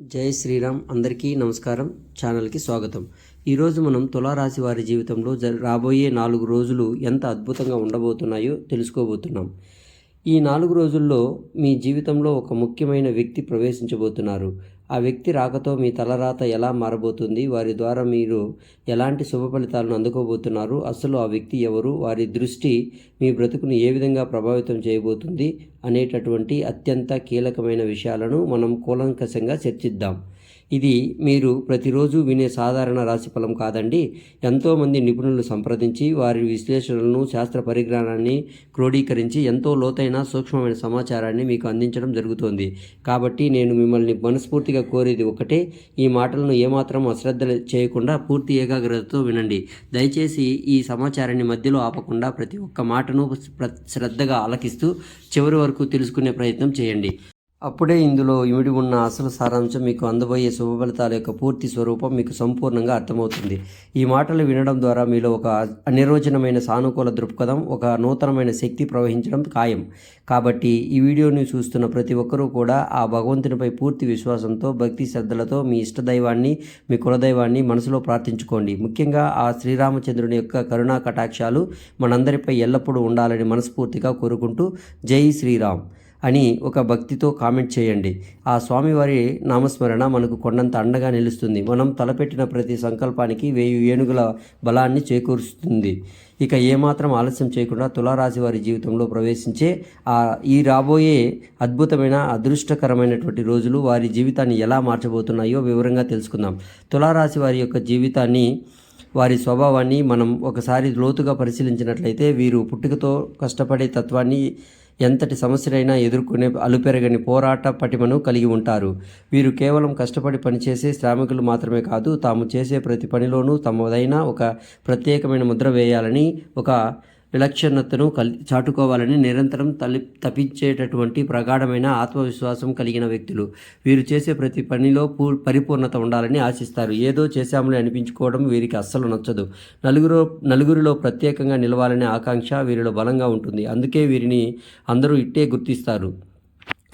జై శ్రీరామ్. అందరికీ నమస్కారం. ఛానల్కి స్వాగతం. ఈరోజు మనం తులారాశి వారి జీవితంలో జ రాబోయే నాలుగు రోజులు ఎంత అద్భుతంగా ఉండబోతున్నాయో తెలుసుకోబోతున్నాం. ఈ నాలుగు రోజుల్లో మీ జీవితంలో ఒక ముఖ్యమైన వ్యక్తి ప్రవేశించబోతున్నారు. ఆ వ్యక్తి రాకతో మీ తలరాత ఎలా మారబోతుంది? వారి ద్వారా మీరు ఎలాంటి శుభ ఫలితాలను అందుకోబోతున్నారు? అసలు ఆ వ్యక్తి ఎవరు? వారి దృష్టి మీ బ్రతుకును ఏ విధంగా ప్రభావితం చేయబోతుంది? అనేటటువంటి అత్యంత కీలకమైన విషయాలను మనం కూలంకషంగా చర్చిద్దాం. ఇది మీరు ప్రతిరోజు వినే సాధారణ రాశిఫలం కాదండి. ఎంతోమంది నిపుణులు సంప్రదించి వారి విశ్లేషణలను శాస్త్ర పరిజ్ఞానాన్ని క్రోడీకరించి ఎంతో లోతైన సూక్ష్మమైన సమాచారాన్ని మీకు అందించడం జరుగుతోంది. కాబట్టి నేను మిమ్మల్ని మనస్ఫూర్తిగా కోరేది ఒకటే ఈ మాటలను ఏమాత్రం అశ్రద్ధ చేయకుండా పూర్తి ఏకాగ్రతతో వినండి. దయచేసి ఈ సమాచారాన్ని మధ్యలో ఆపకుండా ప్రతి ఒక్క మాటను శ్రద్ధగా ఆలకిస్తూ చివరి వరకు తెలుసుకునే ప్రయత్నం చేయండి. అప్పుడే ఇందులో ఇమిడి ఉన్న అసలు సారాంశం మీకు అందబోయే శుభ ఫలితాల యొక్క పూర్తి స్వరూపం మీకు సంపూర్ణంగా అర్థమవుతుంది. ఈ మాటలు వినడం ద్వారా మీలో ఒక అనిరోజనమైన సానుకూల దృక్పథం ఒక నూతనమైన శక్తి ప్రవహించడం ఖాయం. కాబట్టి ఈ వీడియోని చూస్తున్న ప్రతి ఒక్కరూ కూడా ఆ భగవంతునిపై పూర్తి విశ్వాసంతో భక్తి శ్రద్ధలతో మీ ఇష్టదైవాన్ని మీ కులదైవాన్ని మనసులో ప్రార్థించుకోండి. ముఖ్యంగా ఆ శ్రీరామచంద్రుని యొక్క కరుణా కటాక్షాలు మనందరిపై ఎల్లప్పుడూ ఉండాలని మనస్ఫూర్తిగా కోరుకుంటూ జై శ్రీరామ్. అని ఒక భక్తితో కామెంట్ చేయండి. ఆ స్వామివారి నామస్మరణ మనకు కొండంత అండగా నిలుస్తుంది. మనం తలపెట్టిన ప్రతి సంకల్పానికి వేయి ఏనుగుల బలాన్ని చేకూరుస్తుంది. ఇక ఏమాత్రం ఆలస్యం చేయకుండా తులారాశి వారి జీవితంలో ప్రవేశించే ఆ ఈ రాబోయే అద్భుతమైన అదృష్టకరమైనటువంటి రోజులు వారి జీవితాన్ని ఎలా మార్చబోతున్నాయో వివరంగా తెలుసుకుందాం. తులారాశి వారి యొక్క జీవితాన్ని వారి స్వభావాన్ని మనం ఒకసారి లోతుగా పరిశీలించినట్లయితే వీరు పుట్టుకతో కష్టపడే తత్వాన్ని ఎంతటి సమస్యలైనా ఎదుర్కొనే అలుపెరగని పోరాట పటిమను కలిగి ఉంటారు. వీరు కేవలం కష్టపడి పనిచేసే శ్రామికులు మాత్రమే కాదు తాము చేసే ప్రతి పనిలోనూ తమదైన ఒక ప్రత్యేకమైన ముద్ర వేయాలని ఒక విలక్షణతను కల్ చాటుకోవాలని నిరంతరం తలి తప్పించేటటువంటి ప్రగాఢమైన ఆత్మవిశ్వాసం కలిగిన వ్యక్తులు. వీరు చేసే ప్రతి పనిలో పూ పరిపూర్ణత ఉండాలని ఆశిస్తారు. ఏదో చేశామని అనిపించుకోవడం వీరికి అస్సలు నచ్చదు. నలుగురు నలుగురిలో ప్రత్యేకంగా నిలవాలనే ఆకాంక్ష వీరిలో బలంగా ఉంటుంది. అందుకే వీరిని అందరూ ఇట్టే గుర్తిస్తారు.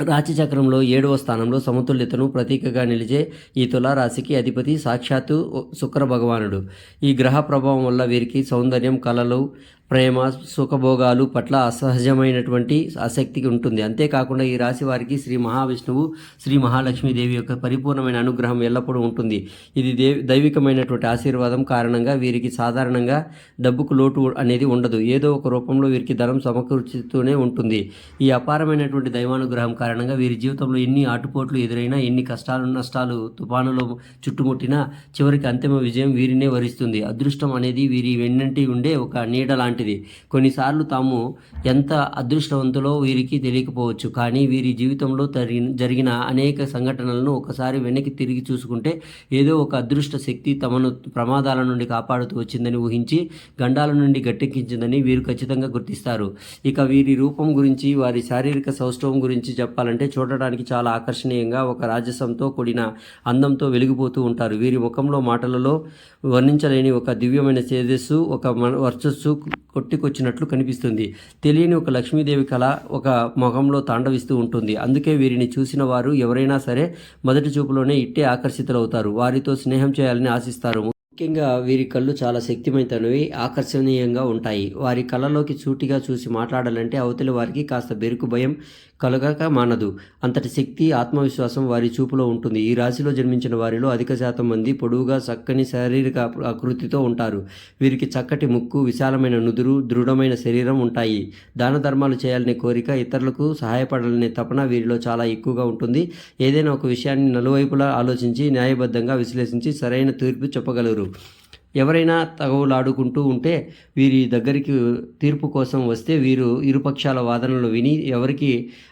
రాశిచక్రంలో ఏడవ స్థానంలో సమతుల్యతను ప్రతీకగా నిలిచే ఈ తులారాశికి అధిపతి సాక్షాత్తు శుక్ర భగవానుడు. ఈ గ్రహ ప్రభావం వల్ల వీరికి సౌందర్యం కళలు ప్రేమ సుఖభోగాలు పట్ల అసహజమైనటువంటి ఆసక్తికి ఉంటుంది. అంతేకాకుండా ఈ రాశి వారికి శ్రీ మహావిష్ణువు శ్రీ మహాలక్ష్మీదేవి యొక్క పరిపూర్ణమైన అనుగ్రహం ఎల్లప్పుడూ ఉంటుంది. ఇది దేవి దైవికమైనటువంటి ఆశీర్వాదం కారణంగా వీరికి సాధారణంగా డబ్బుకు లోటు అనేది ఉండదు. ఏదో ఒక రూపంలో వీరికి ధనం సమకూర్చుతూనే ఉంటుంది. ఈ అపారమైనటువంటి దైవానుగ్రహం కారణంగా వీరి జీవితంలో ఎన్ని ఆటుపోట్లు ఎదురైనా ఎన్ని కష్టాలు నష్టాలు తుఫానులు చుట్టుముట్టినా చివరికి అంతిమ విజయం వీరినే వరిస్తుంది. అదృష్టం అనేది వీరి వెన్నంటి ఉండే ఒక నీడ లాంటిది. కొన్నిసార్లు తాము ఎంత అదృష్టవంతులో వీరికి తెలియకపోవచ్చు. కానీ వీరి జీవితంలో జరిగిన అనేక సంఘటనలను ఒకసారి వెనక్కి తిరిగి చూసుకుంటే ఏదో ఒక అదృష్ట శక్తి తమను ప్రమాదాల నుండి కాపాడుతూ వచ్చిందని ఊహించి గండాల నుండి గట్టెక్కించిందని వీరు ఖచ్చితంగా గుర్తిస్తారు. ఇక వీరి రూపం గురించి వారి శారీరక సౌష్ఠవం గురించి చెప్పాలంటే చూడడానికి చాలా ఆకర్షణీయంగా ఒక రాజసంతో కూడిన అందంతో వెలిగిపోతూ ఉంటారు. వీరి ముఖంలో మాటలలో వర్ణించలేని ఒక దివ్యమైన తేజస్సు ఒక మన వర్చస్సు కొట్టుకొచ్చినట్లు కనిపిస్తుంది. తెలియని ఒక లక్ష్మీదేవి కళ ఒక మొహంలో తాండవిస్తూ ఉంటుంది. అందుకే వీరిని చూసిన వారు ఎవరైనా సరే మొదటి చూపులోనే ఇట్టే ఆకర్షితులవుతారు. వారితో స్నేహం చేయాలని ఆశిస్తారు. ముఖ్యంగా వీరి కళ్ళు చాలా శక్తివంతమైనవి ఆకర్షణీయంగా ఉంటాయి. వారి కళ్ళలోకి సూటిగా చూసి మాట్లాడాలంటే అవతలి వారికి కాస్త బెరుకు భయం కలగక మానదు. అంతటి శక్తి ఆత్మవిశ్వాసం వారి చూపులో ఉంటుంది. ఈ రాశిలో జన్మించిన వారిలో అధిక శాతం మంది పొడవుగా చక్కని శారీరక ఆకృతితో ఉంటారు. వీరికి చక్కటి ముక్కు విశాలమైన నుదురు దృఢమైన శరీరం ఉంటాయి. దాన ధర్మాలు చేయాలనే కోరిక ఇతరులకు సహాయపడాలనే తపన వీరిలో చాలా ఎక్కువగా ఉంటుంది. ఏదైనా ఒక విషయాన్ని నలువైపులా ఆలోచించి న్యాయబద్ధంగా విశ్లేషించి సరైన తీర్పు చెప్పగలరు. ఎవరైనా తగవులాడుకుంటూ ఉంటే వీరి దగ్గరికి తీర్పు కోసం వస్తే వీరు ఇరుపక్షాల వాదనలు విని ఎవరికి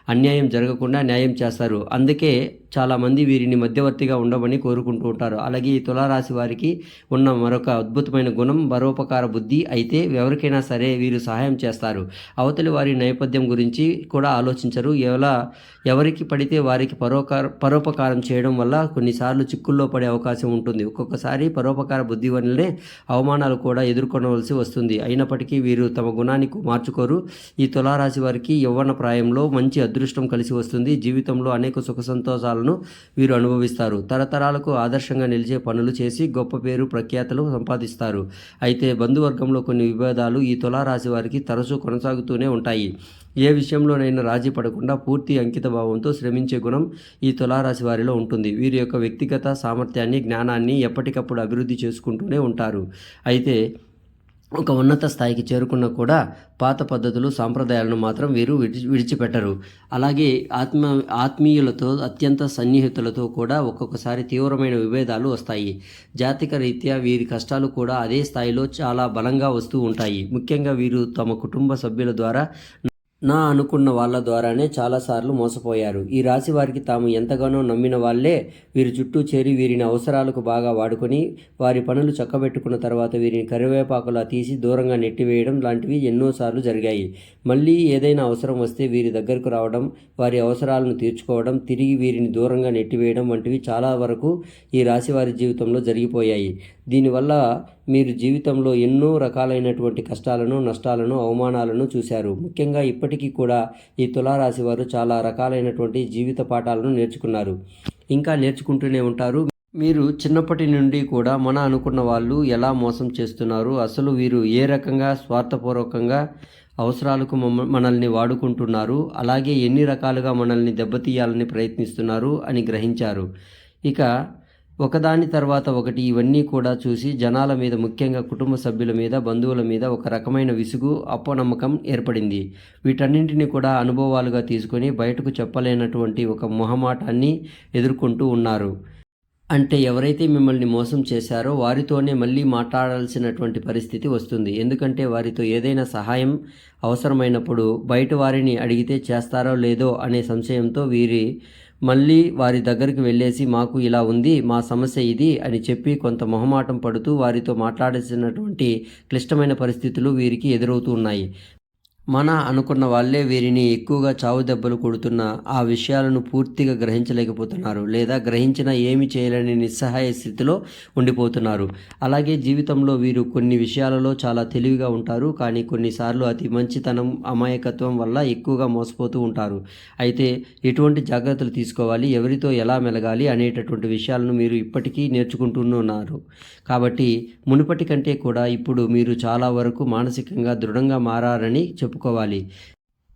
అన్యాయం జరగకుండా న్యాయం చేస్తారు. అందుకే చాలామంది వీరిని మధ్యవర్తిగా ఉండమని కోరుకుంటూ ఉంటారు. అలాగే ఈ తులారాశి వారికి ఉన్న మరొక అద్భుతమైన గుణం పరోపకార బుద్ధి అయితే ఎవరికైనా సరే వీరు సహాయం చేస్తారు. అవతలి వారి నేపథ్యం గురించి కూడా ఆలోచించరు. ఎలా ఎవరికి పడితే వారికి పరోకార పరోపకారం చేయడం వల్ల కొన్నిసార్లు చిక్కుల్లో పడే అవకాశం ఉంటుంది. ఒక్కొక్కసారి పరోపకార బుద్ధి వల్లనే అవమానాలు కూడా ఎదుర్కొనవలసి వస్తుంది. అయినప్పటికీ వీరు తమ గుణాన్ని మార్చుకోరు. ఈ తులారాశి వారికి యవ్వన ప్రాయంలో మంచి అదృష్టం కలిసి వస్తుంది. జీవితంలో అనేక సుఖ సంతోషాలను కష్టాలను వీరు అనుభవిస్తారు. తరతరాలకు ఆదర్శంగా నిలిచే పనులు చేసి గొప్ప పేరు ప్రఖ్యాతలు సంపాదిస్తారు. అయితే బంధువర్గంలో కొన్ని విభేదాలు ఈ తులారాశి వారికి తరచూ కొనసాగుతూనే ఉంటాయి. ఏ విషయంలోనైనా రాజీ పడకుండా పూర్తి అంకిత భావంతో శ్రమించే గుణం ఈ తులారాశి వారిలో ఉంటుంది. వీరి యొక్క వ్యక్తిగత సామర్థ్యాన్ని జ్ఞానాన్ని ఎప్పటికప్పుడు అభివృద్ధి చేసుకుంటూనే ఉంటారు. అయితే ఒక ఉన్నత స్థాయికి చేరుకున్న కూడా పాత పద్ధతులు సాంప్రదాయాలను మాత్రం వీరు విడిచి విడిచిపెట్టరు. అలాగే ఆత్మ ఆత్మీయులతో అత్యంత సన్నిహితులతో కూడా ఒక్కొక్కసారి తీవ్రమైన విభేదాలు వస్తాయి. జాతిక రీత్యా వీరి కష్టాలు కూడా అదే స్థాయిలో చాలా బలంగా వస్తూ ఉంటాయి. ముఖ్యంగా వీరు తమ కుటుంబ సభ్యుల ద్వారా నా అనుకున్న వాళ్ళ ద్వారానే చాలాసార్లు మోసపోయారు. ఈ రాశి వారికి తాము ఎంతగానో నమ్మిన వాళ్ళే. వీరి చుట్టూ చేరి వీరిని అవసరాలకు బాగా వాడుకొని వారి పనులు చక్కబెట్టుకున్న తర్వాత వీరిని కరివేపాకులా తీసి దూరంగా నెట్టివేయడం లాంటివి ఎన్నోసార్లు జరిగాయి. మళ్ళీ ఏదైనా అవసరం వస్తే వీరి దగ్గరకు రావడం వారి అవసరాలను తీర్చుకోవడం తిరిగి వీరిని దూరంగా నెట్టివేయడం వంటివి చాలా వరకు ఈ రాశి వారి జీవితంలో జరిగిపోయాయి. దీనివల్ల మీరు జీవితంలో ఎన్నో రకాలైనటువంటి కష్టాలను నష్టాలను అవమానాలను చూశారు. ముఖ్యంగా ఇప్పటికీ కూడా ఈ తులారాశి వారు చాలా రకాలైనటువంటి జీవిత పాఠాలను నేర్చుకున్నారు. ఇంకా నేర్చుకుంటూనే ఉంటారు. మీరు చిన్నప్పటి నుండి కూడా మన అనుకున్న వాళ్ళు ఎలా మోసం చేస్తున్నారు? అసలు వీరు ఏ రకంగా స్వార్థపూర్వకంగా అవసరాలకు మనల్ని వాడుకుంటున్నారు? అలాగే ఎన్ని రకాలుగా మనల్ని దెబ్బతీయాలని ప్రయత్నిస్తున్నారు అని గ్రహించారు. ఇక ఒకదాని తర్వాత ఒకటి ఇవన్నీ కూడా చూసి జనాల మీద ముఖ్యంగా కుటుంబ సభ్యుల మీద బంధువుల మీద ఒక రకమైన విసుగు అపనమ్మకం ఏర్పడింది. వీటన్నింటినీ కూడా అనుభవాలుగా తీసుకొని బయటకు చెప్పలేనటువంటి ఒక మొహమాటాన్ని ఎదుర్కొంటూ ఉన్నారు. అంటే ఎవరైతే మిమ్మల్ని మోసం చేశారో వారితోనే మళ్ళీ మాట్లాడాల్సినటువంటి పరిస్థితి వస్తుంది. ఎందుకంటే వారితో ఏదైనా సహాయం అవసరమైనప్పుడు బయట వారిని అడిగితే చేస్తారో లేదో అనే సంశయంతో వీరి మళ్ళీ వారి దగ్గరికి వెళ్ళేసి మాకు ఇలా ఉంది మా సమస్య ఇది అని చెప్పి కొంత మొహమాటం పడుతూ వారితో మాట్లాడాల్సినటువంటి క్లిష్టమైన పరిస్థితులు వీరికి ఎదురవుతూ ఉన్నాయి. మన అనుకున్న వాళ్ళే వీరిని ఎక్కువగా చావు దెబ్బలు కొడుతున్న ఆ విషయాలను పూర్తిగా గ్రహించలేకపోతున్నారు లేదా గ్రహించిన ఏమి చేయలేని నిస్సహాయ స్థితిలో ఉండిపోతున్నారు. అలాగే జీవితంలో వీరు కొన్ని విషయాలలో చాలా తెలివిగా ఉంటారు కానీ కొన్నిసార్లు అతి మంచితనం అమాయకత్వం వల్ల ఎక్కువగా మోసపోతూ ఉంటారు. అయితే ఎటువంటి జాగ్రత్తలు తీసుకోవాలి ఎవరితో ఎలా మెలగాలి అనేటటువంటి విషయాలను మీరు ఇప్పటికీ నేర్చుకుంటున్నారు. కాబట్టి మునుపటి కంటే కూడా ఇప్పుడు మీరు చాలా వరకు మానసికంగా దృఢంగా మారారని చెప్పుకోవాలి.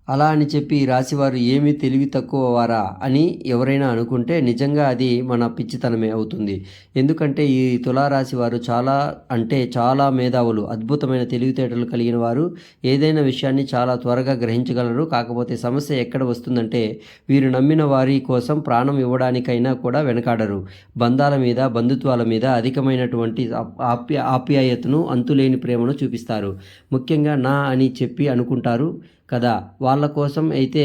అలా అని చెప్పి ఈ రాశివారు ఏమీ తెలివి తక్కువ వారా అని ఎవరైనా అనుకుంటే నిజంగా అది మన పిచ్చితనమే అవుతుంది. ఎందుకంటే ఈ తులారాశి వారు చాలా అంటే చాలా మేధావులు అద్భుతమైన తెలివితేటలు కలిగిన వారు. ఏదైనా విషయాన్ని చాలా త్వరగా గ్రహించగలరు. కాకపోతే సమస్య ఎక్కడ వస్తుందంటే వీరు నమ్మిన వారి కోసం ప్రాణం ఇవ్వడానికైనా కూడా వెనకాడరు. బంధాల మీద బంధుత్వాల మీద అధికమైనటువంటి ఆప్య ఆప్యాయతను అంతులేని ప్రేమను చూపిస్తారు. ముఖ్యంగా నా అని చెప్పి అనుకుంటారు. కదా? వాళ్ళ కోసం అయితే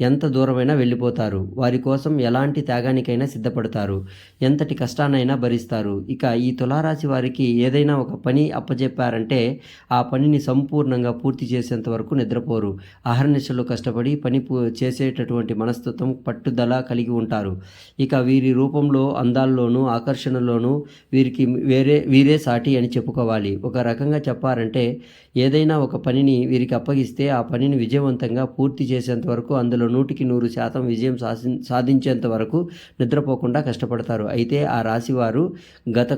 ఎంత దూరమైనా వెళ్ళిపోతారు. వారి కోసం ఎలాంటి త్యాగానికైనా సిద్ధపడతారు. ఎంతటి కష్టాన్నైనా భరిస్తారు. ఇక ఈ తులారాశి వారికి ఏదైనా ఒక పని అప్పచెప్పారంటే ఆ పనిని సంపూర్ణంగా పూర్తి చేసేంత వరకు నిద్రపోరు. అహర్నిశలు కష్టపడి పని చేసేటటువంటి మనస్తత్వం పట్టుదల కలిగి ఉంటారు. ఇక వీరి రూపంలో అందాల్లోనూ ఆకర్షణలోనూ వీరికి వేరే వీరే సాటి అని చెప్పుకోవాలి. ఒక రకంగా చెప్పారంటే ఏదైనా ఒక పనిని వీరికి అప్పగిస్తే ఆ పనిని విజయవంతంగా పూర్తి చేసేంత వరకు అందులో నూటికి నూరు శాతం విజయం సాధి సాధించేంత వరకు నిద్రపోకుండా కష్టపడతారు. అయితే ఆ రాశివారు గత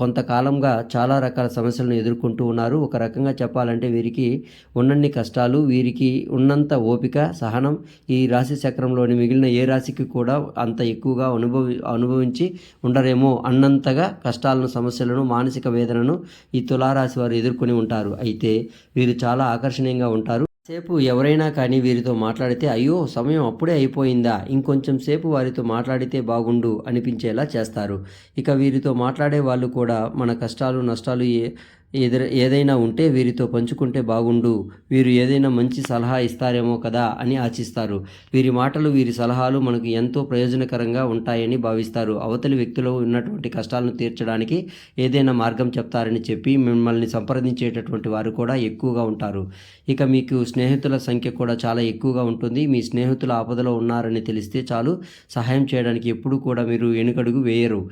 కొంతకాలంగా చాలా రకాల సమస్యలను ఎదుర్కొంటూ ఉన్నారు. ఒక రకంగా చెప్పాలంటే వీరికి ఉన్నన్ని కష్టాలు వీరికి ఉన్నంత ఓపిక సహనం ఈ రాశి చక్రంలోని మిగిలిన ఏ రాశికి కూడా అంత ఎక్కువగా అనుభవి అనుభవించి ఉండరేమో అన్నంతగా కష్టాలను సమస్యలను మానసిక వేదనను ఈ తులారాశి వారు ఎదుర్కొని ఉంటారు. అయితే వీరు చాలా ఆకర్షణీయంగా ఉంటారు. సేపు ఎవరైనా కానీ వీరితో మాట్లాడితే అయ్యో సమయం అప్పుడే అయిపోయిందా? ఇంకొంచెం సేపు వారితో మాట్లాడితే బాగుండు అనిపించేలా చేస్తారు. ఇక వీరితో మాట్లాడే వాళ్ళు కూడా మన కష్టాలు నష్టాలు ఏ ఎదుర ఏదైనా ఉంటే వీరితో పంచుకుంటే బాగుండు. వీరు ఏదైనా మంచి సలహా ఇస్తారేమో కదా అని ఆశిస్తారు వీరి మాటలు వీరి సలహాలు మనకు ఎంతో ప్రయోజనకరంగా ఉంటాయని భావిస్తారు. అవతలి వ్యక్తిలో ఉన్నటువంటి కష్టాలను తీర్చడానికి ఏదైనా మార్గం చెప్తారని చెప్పి మిమ్మల్ని సంప్రదించేటటువంటి వారు కూడా ఎక్కువగా ఉంటారు. ఇక మీకు స్నేహితుల సంఖ్య కూడా చాలా ఎక్కువగా ఉంటుంది. మీ స్నేహితుల ఆపదలో ఉన్నారని తెలిస్తే చాలు సహాయం చేయడానికి ఎప్పుడు కూడా మీరు వెనుకడుగు వేయరు.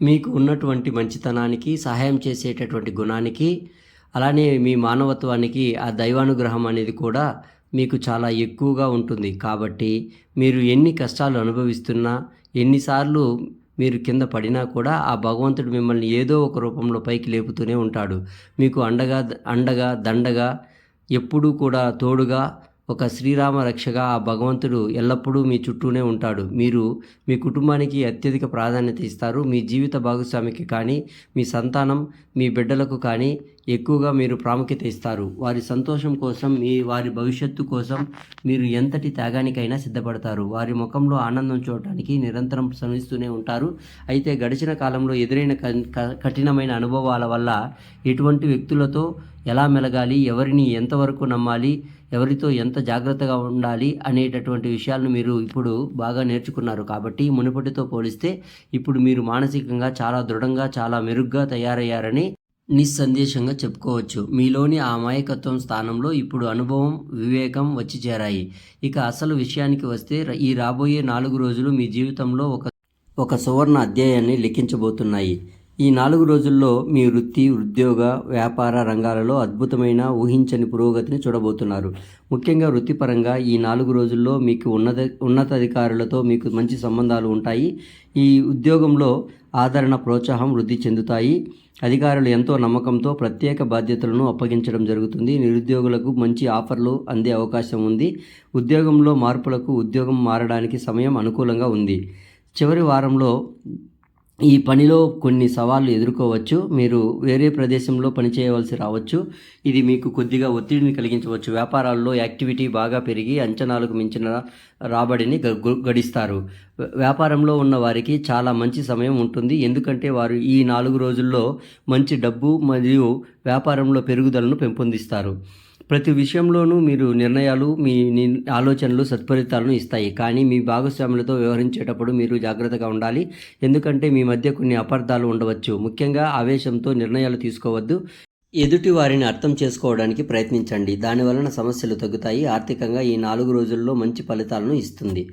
మీకు ఉన్నటువంటి మంచితనానికి సహాయం చేసేటటువంటి గుణానికి అలానే మీ మానవత్వానికి ఆ దైవానుగ్రహం అనేది కూడా మీకు చాలా ఎక్కువగా ఉంటుంది. కాబట్టి మీరు ఎన్ని కష్టాలు అనుభవిస్తున్నా ఎన్నిసార్లు మీరు కింద పడినా కూడా ఆ భగవంతుడు మిమ్మల్ని ఏదో ఒక రూపంలో పైకి లేపుతూనే ఉంటాడు. మీకు అండగా అండగా దండగా ఎప్పుడూ కూడా తోడుగా ఒక శ్రీరామ రక్షగా ఆ భగవంతుడు ఎల్లప్పుడూ మీ చుట్టూనే ఉంటాడు. మీరు మీ కుటుంబానికి అత్యధిక ప్రాధాన్యత ఇస్తారు. మీ జీవిత భాగస్వామికి కానీ మీ సంతానం మీ బిడ్డలకు కానీ ఎక్కువగా మీరు ప్రాముఖ్యత ఇస్తారు. వారి సంతోషం కోసం మీ వారి భవిష్యత్తు కోసం మీరు ఎంతటి త్యాగానికైనా సిద్ధపడతారు. వారి ముఖంలో ఆనందం చూడటానికి నిరంతరం శ్రమిస్తూనే ఉంటారు. అయితే గడిచిన కాలంలో ఎదురైన క- కఠినమైన అనుభవాల వల్ల ఎటువంటి వ్యక్తులతో ఎలా మెలగాలి ఎవరిని ఎంతవరకు నమ్మాలి ఎవరితో ఎంత జాగ్రత్తగా ఉండాలి అనేటటువంటి విషయాలను మీరు ఇప్పుడు బాగా నేర్చుకున్నారు. కాబట్టి మునుపటితో పోలిస్తే ఇప్పుడు మీరు మానసికంగా చాలా దృఢంగా చాలా మెరుగ్గా తయారయ్యారని నిస్సందేశంగా చెప్పుకోవచ్చు. మీలోని ఆ మాయకత్వం స్థానంలో ఇప్పుడు అనుభవం వివేకం వచ్చి చేరాయి. ఇక అసలు విషయానికి వస్తే ఈ రాబోయే నాలుగు రోజులు మీ జీవితంలో ఒక ఒక సువర్ణ అధ్యాయాన్ని లిఖించబోతున్నాయి. ఈ నాలుగు రోజుల్లో మీ వృత్తి ఉద్యోగ వ్యాపార రంగాలలో అద్భుతమైన ఊహించని పురోగతిని చూడబోతున్నారు. ముఖ్యంగా వృత్తిపరంగా ఈ నాలుగు రోజుల్లో మీకు ఉన్నత ఉన్నతాధికారులతో మీకు మంచి సంబంధాలు ఉంటాయి. ఈ ఉద్యోగంలో ఆదరణ ప్రోత్సాహం వృద్ధి చెందుతాయి. అధికారులు ఎంతో నమ్మకంతో ప్రత్యేక బాధ్యతలను అప్పగించడం జరుగుతుంది. నిరుద్యోగులకు మంచి ఆఫర్లు అందే అవకాశం ఉంది. ఉద్యోగంలో మార్పులకు ఉద్యోగం మారడానికి సమయం అనుకూలంగా ఉంది. చివరి వారంలో ఈ పనిలో కొన్ని సవాళ్ళు ఎదుర్కోవచ్చు. మీరు వేరే ప్రదేశంలో పనిచేయవలసి రావచ్చు. ఇది మీకు కొద్దిగా ఒత్తిడిని కలిగించవచ్చు. వ్యాపారాల్లో యాక్టివిటీ బాగా పెరిగి అంచనాలకు మించిన రాబడిని గ- గడిస్తారు. వ్యాపారంలో ఉన్న వారికి చాలా మంచి సమయం ఉంటుంది. ఎందుకంటే వారు ఈ నాలుగు రోజుల్లో మంచి డబ్బు మరియు వ్యాపారంలో పెరుగుదలను పెంపొందిస్తారు. ప్రతి విషయంలోనూ మీరు నిర్ణయాలు మీ ఆలోచనలు సత్ఫలితాలను ఇస్తాయి. కానీ మీ భాగస్వాములతో వ్యవహరించేటప్పుడు మీరు జాగ్రత్తగా ఉండాలి. ఎందుకంటే మీ మధ్య కొన్ని అపార్థాలు ఉండవచ్చు. ముఖ్యంగా ఆవేశంతో నిర్ణయాలు తీసుకోవద్దు. ఎదుటి వారిని అర్థం చేసుకోవడానికి ప్రయత్నించండి. దానివలన సమస్యలు తగ్గుతాయి. ఆర్థికంగా ఈ నాలుగు రోజుల్లో మంచి ఫలితాలను ఇస్తుంది.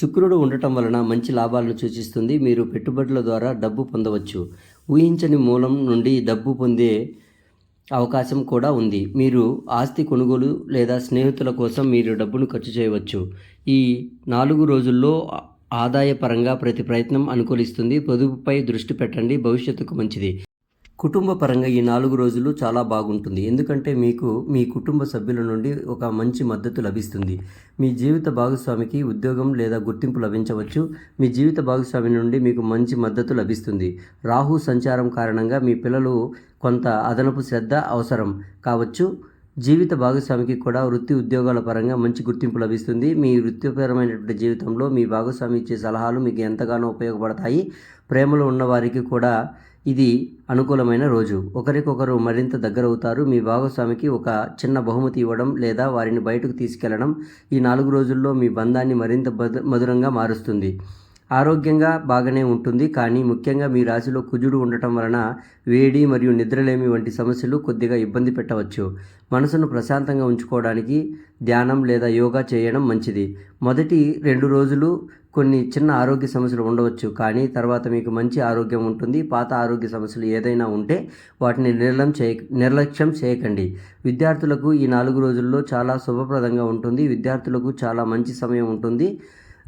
శుక్రుడు ఉండటం వలన మంచి లాభాలను సూచిస్తుంది. మీరు పెట్టుబడుల ద్వారా డబ్బు పొందవచ్చు. ఊహించని మూలం నుండి డబ్బు పొందే అవకాశం కూడా ఉంది. మీరు ఆస్తి కొనుగోలు లేదా స్నేహితుల కోసం మీరు డబ్బును ఖర్చు చేయవచ్చు. ఈ నాలుగు రోజుల్లో ఆదాయపరంగా ప్రతి ప్రయత్నం అనుకూలిస్తుంది. పొదుపుపై దృష్టి పెట్టండి. భవిష్యత్తుకు మంచిది. కుటుంబ పరంగా ఈ నాలుగు రోజులు చాలా బాగుంటుంది. ఎందుకంటే మీకు మీ కుటుంబ సభ్యుల నుండి ఒక మంచి మద్దతు లభిస్తుంది. మీ జీవిత భాగస్వామికి ఉద్యోగం లేదా గుర్తింపు లభించవచ్చు. మీ జీవిత భాగస్వామి నుండి మీకు మంచి మద్దతు లభిస్తుంది. రాహు సంచారం కారణంగా మీ పిల్లలు కొంత అదనపు శ్రద్ధ అవసరం కావచ్చు. జీవిత భాగస్వామికి కూడా వృత్తి ఉద్యోగాల పరంగా మంచి గుర్తింపు లభిస్తుంది. మీ వృత్తిపరమైనటువంటి జీవితంలో మీ భాగస్వామి ఇచ్చే సలహాలు మీకు ఎంతగానో ఉపయోగపడతాయి. ప్రేమలో ఉన్నవారికి కూడా ఇది అనుకూలమైన రోజు. ఒకరికొకరు మరింత దగ్గరవుతారు. మీ భాగస్వామికి ఒక చిన్న బహుమతి ఇవ్వడం లేదా వారిని బయటకు తీసుకెళ్ళడం ఈ నాలుగు రోజుల్లో మీ బంధాన్ని మరింత మధు- మధురంగా మారుస్తుంది. ఆరోగ్యంగా బాగానే ఉంటుంది. కానీ ముఖ్యంగా మీ రాశిలో కుజుడు ఉండటం వలన వేడి మరియు నిద్రలేమి వంటి సమస్యలు కొద్దిగా ఇబ్బంది పెట్టవచ్చు. మనసును ప్రశాంతంగా ఉంచుకోవడానికి ధ్యానం లేదా యోగా చేయడం మంచిది. మొదటి రెండు రోజులు కొన్ని చిన్న ఆరోగ్య సమస్యలు ఉండవచ్చు. కానీ తర్వాత మీకు మంచి ఆరోగ్యం ఉంటుంది. పాత ఆరోగ్య సమస్యలు ఏదైనా ఉంటే వాటిని నిర్లం చేయ నిర్లక్ష్యం చేయకండి. విద్యార్థులకు ఈ నాలుగు రోజుల్లో చాలా శుభప్రదంగా ఉంటుంది. విద్యార్థులకు చాలా మంచి సమయం ఉంటుంది.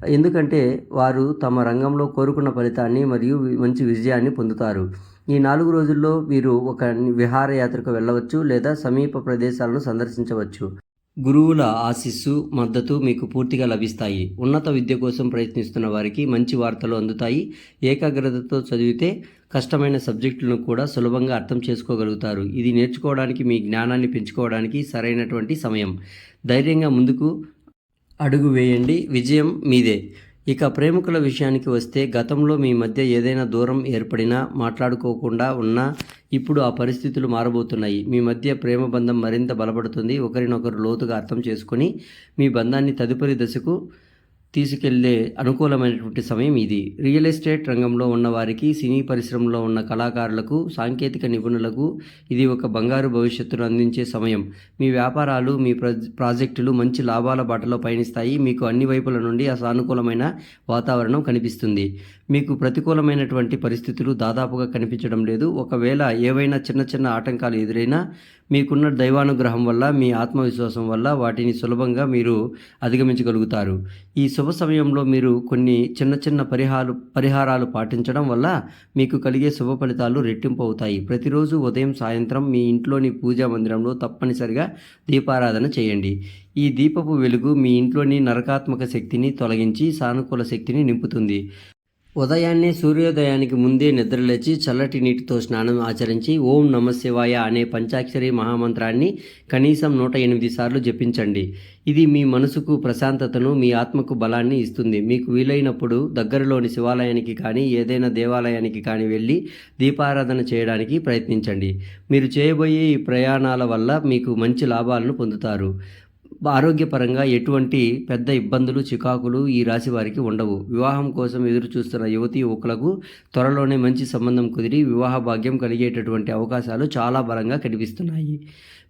ఎందుకంటే వారు తమ రంగంలో కోరుకున్న ఫలితాన్ని మరియు మంచి విజయాన్ని పొందుతారు. ఈ నాలుగు రోజుల్లో మీరు ఒక విహారయాత్రకు వెళ్ళవచ్చు లేదా సమీప ప్రదేశాలను సందర్శించవచ్చు. గురువుల ఆశీస్సు మద్దతు మీకు పూర్తిగా లభిస్తాయి. ఉన్నత విద్య కోసం ప్రయత్నిస్తున్న వారికి మంచి వార్తలు అందుతాయి. ఏకాగ్రతతో చదివితే కష్టమైన సబ్జెక్టులను కూడా సులభంగా అర్థం చేసుకోగలుగుతారు. ఇది నేర్చుకోవడానికి మీ జ్ఞానాన్ని పెంచుకోవడానికి సరైనటువంటి సమయం. ధైర్యంగా ముందుకు అడుగు వేయండి. విజయం మీదే. ఇక ప్రేమికుల విషయానికి వస్తే గతంలో మీ మధ్య ఏదైనా దూరం ఏర్పడినా మాట్లాడుకోకుండా ఉన్నా ఇప్పుడు ఆ పరిస్థితులు మారబోతున్నాయి. మీ మధ్య ప్రేమ బంధం మరింత బలపడుతుంది. ఒకరినొకరు లోతుగా అర్థం చేసుకొని మీ బంధాన్ని తదుపరి దశకు తీసుకెళ్ళే అనుకూలమైనటువంటి సమయం ఇది. రియల్ ఎస్టేట్ రంగంలో ఉన్న వారికి సినీ పరిశ్రమలో ఉన్న కళాకారులకు సాంకేతిక నిపుణులకు ఇది ఒక బంగారు భవిష్యత్తును అందించే సమయం. మీ వ్యాపారాలు మీ ప్రజ ప్రాజెక్టులు మంచి లాభాల బాటలో పయనిస్తాయి. మీకు అన్ని వైపుల నుండి సానుకూలమైన వాతావరణం కనిపిస్తుంది. మీకు ప్రతికూలమైనటువంటి పరిస్థితులు దాదాపుగా కనిపించడం లేదు. ఒకవేళ ఏవైనా చిన్న చిన్న ఆటంకాలు ఎదురైనా మీకున్న దైవానుగ్రహం వల్ల మీ ఆత్మవిశ్వాసం వల్ల వాటిని సులభంగా మీరు అధిగమించగలుగుతారు. ఈ శుభ సమయంలో మీరు కొన్ని చిన్న చిన్న పరిహారాలు పరిహారాలు పాటించడం వల్ల మీకు కలిగే శుభ ఫలితాలు రెట్టింపు అవుతాయి. ప్రతిరోజు ఉదయం సాయంత్రం మీ ఇంట్లోని పూజా మందిరంలో తప్పనిసరిగా దీపారాధన చేయండి. ఈ దీపపు వెలుగు మీ ఇంట్లోని నరకాత్మక శక్తిని తొలగించి సానుకూల శక్తిని నింపుతుంది. ఉదయాన్నే సూర్యోదయానికి ముందే నిద్రలేచి చల్లటి నీటితో స్నానం ఆచరించి ఓం నమశివాయ అనే పంచాక్షరి మహామంత్రాన్ని కనీసం నూట ఎనిమిది సార్లు జపించండి. ఇది మీ మనసుకు ప్రశాంతతను మీ ఆత్మకు బలాన్ని ఇస్తుంది. మీకు వీలైనప్పుడు దగ్గరలోని శివాలయానికి కానీ ఏదైనా దేవాలయానికి కానీ వెళ్ళి దీపారాధన చేయడానికి ప్రయత్నించండి. మీరు చేయబోయే ఈ ప్రయాణాల వల్ల మీకు మంచి లాభాలను పొందుతారు. ఆరోగ్యపరంగా ఎటువంటి పెద్ద ఇబ్బందులు చికాకులు ఈ రాశి వారికి ఉండవు. వివాహం కోసం ఎదురు చూస్తున్న యువతి యువకులకు త్వరలోనే మంచి సంబంధం కుదిరి వివాహ భాగ్యం కలిగేటటువంటి అవకాశాలు చాలా బలంగా కనిపిస్తున్నాయి.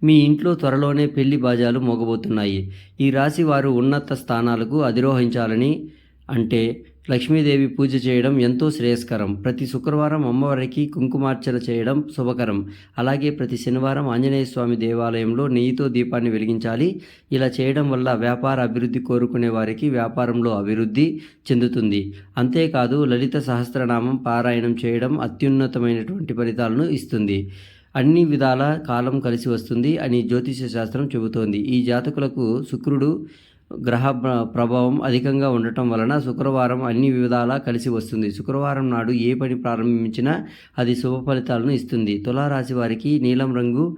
మీ ఇంట్లో త్వరలోనే పెళ్ళి బాజాలు మోగబోతున్నాయి. ఈ రాశి వారు ఉన్నత స్థానాలకు అధిరోహించాలని అంటే లక్ష్మీదేవి పూజ చేయడం ఎంతో శ్రేయస్కరం. ప్రతి శుక్రవారం అమ్మవారికి కుంకుమార్చన చేయడం శుభకరం. అలాగే ప్రతి శనివారం ఆంజనేయ స్వామి దేవాలయంలో నెయ్యితో దీపాన్ని వెలిగించాలి. ఇలా చేయడం వల్ల వ్యాపార అభివృద్ధి కోరుకునే వారికి వ్యాపారంలో అభివృద్ధి చెందుతుంది. అంతేకాదు లలిత సహస్రనామం పారాయణం చేయడం అత్యున్నతమైనటువంటి ఫలితాలను ఇస్తుంది. అన్ని విధాల కాలం కలిసి వస్తుంది అని జ్యోతిష శాస్త్రం చెబుతోంది. ఈ జాతకులకు శుక్రుడు గ్రహ ప్రభావం అధికంగా ఉండటం వలన శుక్రవారం అన్ని విధాలా కలిసి వస్తుంది. శుక్రవారం నాడు ఏ పని ప్రారంభించినా అది శుభ ఫలితాలను ఇస్తుంది. తులారాశి వారికి నీలం రంగు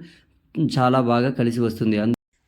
చాలా బాగా కలిసి వస్తుంది.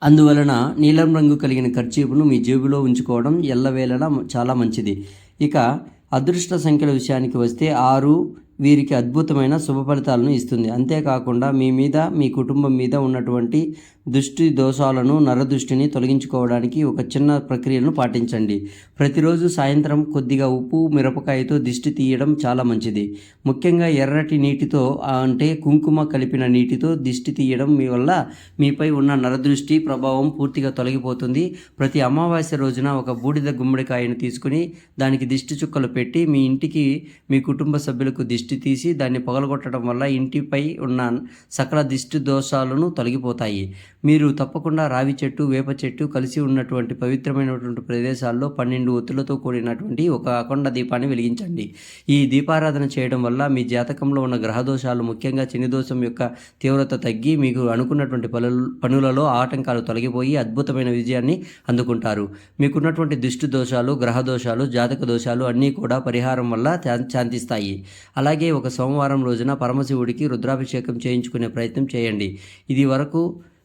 అందువలన నీలం రంగు కలిగిన ఖర్చీపును మీ జేబులో ఉంచుకోవడం ఎల్లవేళలా చాలా మంచిది. ఇక అదృష్ట సంఖ్యల విషయానికి వస్తే ఆరు వీరికి అద్భుతమైన శుభ ఫలితాలను ఇస్తుంది. అంతేకాకుండా మీ మీద మీ కుటుంబం మీద ఉన్నటువంటి దృష్టి దోషాలను నరదృష్టిని తొలగించుకోవడానికి ఒక చిన్న ప్రక్రియను పాటించండి. ప్రతిరోజు సాయంత్రం కొద్దిగా ఉప్పు మిరపకాయతో దిష్టి తీయడం చాలా మంచిది. ముఖ్యంగా ఎర్రటి నీటితో అంటే కుంకుమ కలిపిన నీటితో దిష్టి తీయడం మీ వల్ల మీపై ఉన్న నరదృష్టి ప్రభావం పూర్తిగా తొలగిపోతుంది. ప్రతి అమావాస్య రోజున ఒక బూడిద గుమ్మడికాయను తీసుకుని దానికి దిష్టి చుక్కలు పెట్టి మీ ఇంటికి మీ కుటుంబ సభ్యులకు దిష్టి తీసి దాన్ని పగలగొట్టడం వల్ల ఇంటిపై ఉన్న సకల దిష్టి దోషాలను తొలగిపోతాయి. మీరు తప్పకుండా రావి చెట్టు వేప చెట్టు కలిసి ఉన్నటువంటి పవిత్రమైనటువంటి ప్రదేశాల్లో పన్నెండు ఒత్తులతో కూడినటువంటి ఒక అఖండ దీపాన్ని వెలిగించండి. ఈ దీపారాధన చేయడం వల్ల మీ జాతకంలో ఉన్న గ్రహ దోషాలు ముఖ్యంగా శని దోషం యొక్క తీవ్రత తగ్గి మీకు అనుకున్నటువంటి పనులు పనులలో ఆటంకాలు తొలగిపోయి అద్భుతమైన విజయాన్ని అందుకుంటారు. మీకున్నటువంటి దిష్టి దోషాలు గ్రహ దోషాలు జాతక దోషాలు అన్నీ కూడా పరిహారం వల్ల శాంతిస్తాయి అలాగే అలాగే ఒక సోమవారం రోజున పరమశివుడికి రుద్రాభిషేకం చేయించుకునే ప్రయత్నం చేయండి. ఇది వరకు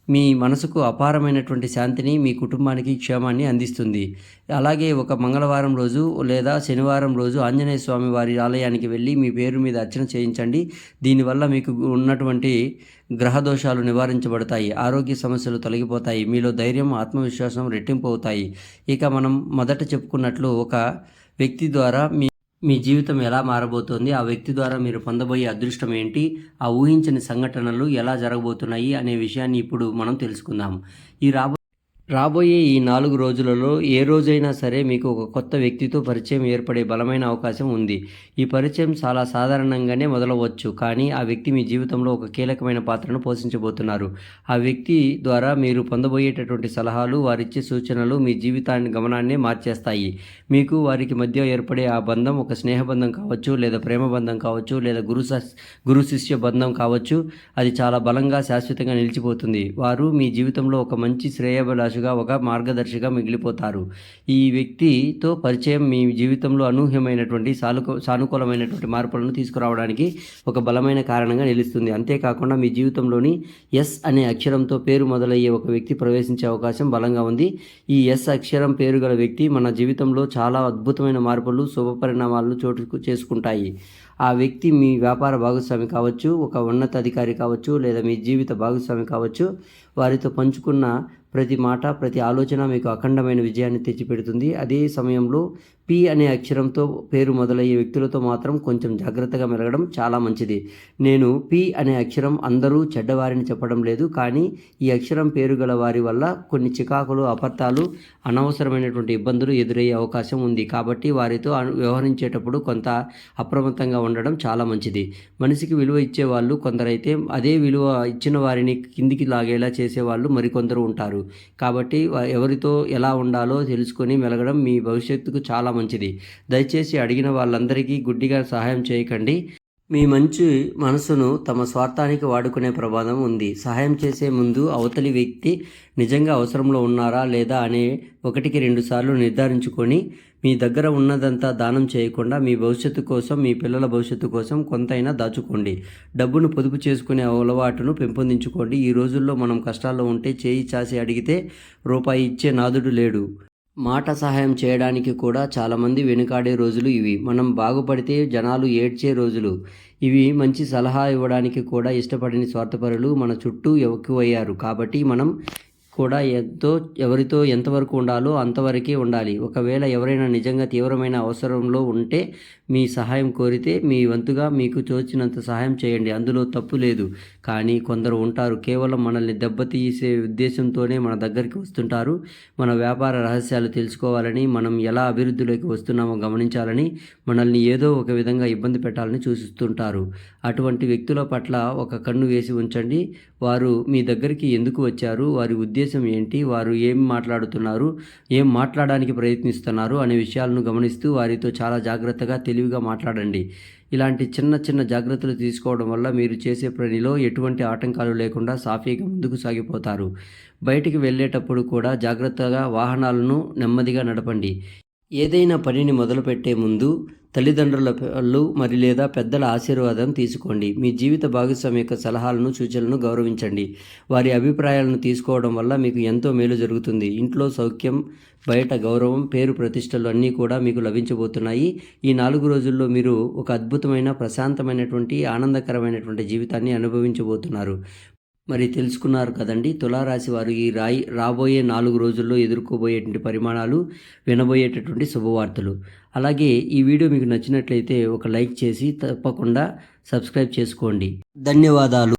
మీ మనసుకు అపారమైనటువంటి శాంతిని మీ కుటుంబానికి క్షేమాన్ని అందిస్తుంది. అలాగే ఒక మంగళవారం రోజు లేదా శనివారం రోజు ఆంజనేయ స్వామి వారి ఆలయానికి వెళ్ళి మీ పేరు మీద అర్చన చేయించండి. దీనివల్ల మీకు ఉన్నటువంటి గ్రహ దోషాలు నివారించబడతాయి ఆరోగ్య సమస్యలు తొలగిపోతాయి మీలో ధైర్యం ఆత్మవిశ్వాసం రెట్టింపు అవుతాయి. ఇక మనం మొదట చెప్పుకున్నట్లు ఒక వ్యక్తి ద్వారా మీ మీ జీవితం ఎలా మారబోతోంది? ఆ వ్యక్తి ద్వారా మీరు పొందబోయే అదృష్టం ఏంటి? ఆ ఊహించని సంఘటనలు ఎలా జరగబోతున్నాయి? అనే విషయాన్ని ఇప్పుడు మనం తెలుసుకుందాం. ఈ రాబో రాబోయే ఈ నాలుగు రోజులలో ఏ రోజైనా సరే మీకు ఒక కొత్త వ్యక్తితో పరిచయం ఏర్పడే బలమైన అవకాశం ఉంది. ఈ పరిచయం చాలా సాధారణంగానే మొదలవచ్చు. కానీ ఆ వ్యక్తి మీ జీవితంలో ఒక కీలకమైన పాత్రను పోషించబోతున్నారు. ఆ వ్యక్తి ద్వారా మీరు పొందబోయేటటువంటి సలహాలు వారిచ్చే సూచనలు మీ జీవితాన్ని గమనాన్ని మార్చేస్తాయి. మీకు వారికి మధ్య ఏర్పడే ఆ బంధం ఒక స్నేహబంధం కావచ్చు లేదా ప్రేమ బంధం కావచ్చు లేదా గురు గురు శిష్య బంధం కావచ్చు. అది చాలా బలంగా శాశ్వతంగా నిలిచిపోతుంది. వారు మీ జీవితంలో ఒక మంచి శ్రేయభిలాషగా ఒక మార్గదర్శిగా మిగిలిపోతారు. ఈ వ్యక్తితో పరిచయం మీ జీవితంలో అనూహ్యమైనటువంటి సానుకూ సానుకూలమైనటువంటి మార్పులను తీసుకురావడానికి ఒక బలమైన కారణంగా నిలుస్తుంది. అంతేకాకుండా మీ జీవితంలోని ఎస్ అనే అక్షరంతో పేరు మొదలయ్యే ఒక వ్యక్తి ప్రవేశించే అవకాశం బలంగా ఉంది. ఈ ఎస్ అక్షరం పేరు గల వ్యక్తి మన జీవితంలో చాలా అద్భుతమైన మార్పులు శుభ పరిణామాలను చోటు చేసుకుంటాయి. ఆ వ్యక్తి మీ వ్యాపార భాగస్వామి కావచ్చు ఒక ఉన్నతాధికారి కావచ్చు లేదా మీ జీవిత భాగస్వామి కావచ్చు వారితో పంచుకున్న ప్రతి మాట ప్రతి ఆలోచన మీకు అఖండమైన విజయాన్ని తెచ్చిపెడుతుంది. అదే సమయంలో పి అనే అక్షరంతో పేరు మొదలయ్యే వ్యక్తులతో మాత్రం కొంచెం జాగ్రత్తగా మెలగడం చాలా మంచిది. నేను పి అనే అక్షరం అందరూ చెడ్డవారిని చెప్పడం లేదు. కానీ ఈ అక్షరం పేరు గల వారి వల్ల కొన్ని చికాకులు అపర్థాలు అనవసరమైనటువంటి ఇబ్బందులు ఎదురయ్యే అవకాశం ఉంది. కాబట్టి వారితో వ్యవహరించేటప్పుడు కొంత అప్రమత్తంగా ఉండడం చాలా మంచిది. మనిషికి విలువ ఇచ్చే వాళ్ళు కొందరైతే అదే విలువ ఇచ్చిన వారిని కిందికి లాగేలా చేసేవాళ్ళు మరికొందరు ఉంటారు. కాబట్టి ఎవరితో ఎలా ఉండాలో తెలుసుకొని మెలగడం మీ భవిష్యత్తుకు చాలా మంచిది దయచేసి అడిగిన వాళ్ళందరికీ గుడ్డిగా సహాయం చేయకండి. మీ మంచి మనసును తమ స్వార్థానికి వాడుకునే ప్రమాదం ఉంది. సహాయం చేసే ముందు అవతలి వ్యక్తి నిజంగా అవసరంలో ఉన్నారా లేదా అనే ఒకటికి రెండు సార్లు నిర్ధారించుకొని మీ దగ్గర ఉన్నదంతా దానం చేయకుండా మీ భవిష్యత్తు కోసం మీ పిల్లల భవిష్యత్తు కోసం కొంతైనా దాచుకోండి. డబ్బును పొదుపు చేసుకునే అలవాటును పెంపొందించుకోండి. ఈ రోజుల్లో మనం కష్టాల్లో ఉంటే చేయి చాసి అడిగితే రూపాయి ఇచ్చే నాదుడు లేడు. మాట సహాయం చేయడానికి కూడా చాలామంది వెనుకాడే రోజులు ఇవి. మనం బాగుపడితే జనాలు ఏడ్చే రోజులు. ఇవి మంచి సలహా ఇవ్వడానికి కూడా ఇష్టపడని స్వార్థపరులు మన చుట్టూ ఎక్కువయ్యారు. కాబట్టి మనం కూడా ఎంతో ఎవరితో ఎంతవరకు ఉండాలో అంతవరకే ఉండాలి. ఒకవేళ ఎవరైనా నిజంగా తీవ్రమైన అవసరంలో ఉంటే మీ సహాయం కోరితే మీ వంతుగా మీకు తోచినంత సహాయం చేయండి. అందులో తప్పు లేదు. కానీ కొందరు ఉంటారు. కేవలం మనల్ని దెబ్బతీసే ఉద్దేశంతోనే మన దగ్గరికి వస్తుంటారు. మన వ్యాపార రహస్యాలు తెలుసుకోవాలని మనం ఎలా అభివృద్ధిలోకి వస్తున్నామో గమనించాలని మనల్ని ఏదో ఒక విధంగా ఇబ్బంది పెట్టాలని చూస్తుంటారు అటువంటి వ్యక్తుల పట్ల ఒక కన్ను వేసి ఉంచండి. వారు మీ దగ్గరికి ఎందుకు వచ్చారు? వారి ఉద్దేశం ఏంటి? వారు ఏం మాట్లాడుతున్నారు? ఏం మాట్లాడడానికి ప్రయత్నిస్తున్నారు? అనే విషయాలను గమనిస్తూ వారితో చాలా జాగ్రత్తగా తెలివిగా మాట్లాడండి. ఇలాంటి చిన్న చిన్న జాగ్రత్తలు తీసుకోవడం వల్ల మీరు చేసే పనిలో ఎటువంటి ఆటంకాలు లేకుండా సాఫీగా ముందుకు సాగిపోతారు. బయటికి వెళ్ళేటప్పుడు కూడా జాగ్రత్తగా వాహనాలను నెమ్మదిగా నడపండి. ఏదైనా పనిని మొదలుపెట్టే ముందు తల్లిదండ్రుల పళ్ళు మరి లేదా పెద్దల ఆశీర్వాదం తీసుకోండి. మీ జీవిత భాగస్వామి యొక్క సలహాలను సూచనలను గౌరవించండి. వారి అభిప్రాయాలను తీసుకోవడం వల్ల మీకు ఎంతో మేలు జరుగుతుంది. ఇంట్లో సౌఖ్యం బయట గౌరవం పేరు ప్రతిష్టలు అన్నీ కూడా మీకు లభించబోతున్నాయి. ఈ నాలుగు రోజుల్లో మీరు ఒక అద్భుతమైన ప్రశాంతమైనటువంటి ఆనందకరమైనటువంటి జీవితాన్ని అనుభవించబోతున్నారు. మరి తెలుసుకున్నారు కదండి. తులారాశి వారు ఈ రాయి రాబోయే నాలుగు రోజుల్లో ఎదుర్కోబోయేటువంటి పరిమాణాలు వినబోయేటటువంటి శుభవార్తలు. అలాగే ఈ వీడియో మీకు నచ్చినట్లయితే ఒక లైక్ చేసి తప్పకుండా సబ్స్క్రైబ్ చేసుకోండి. ధన్యవాదాలు.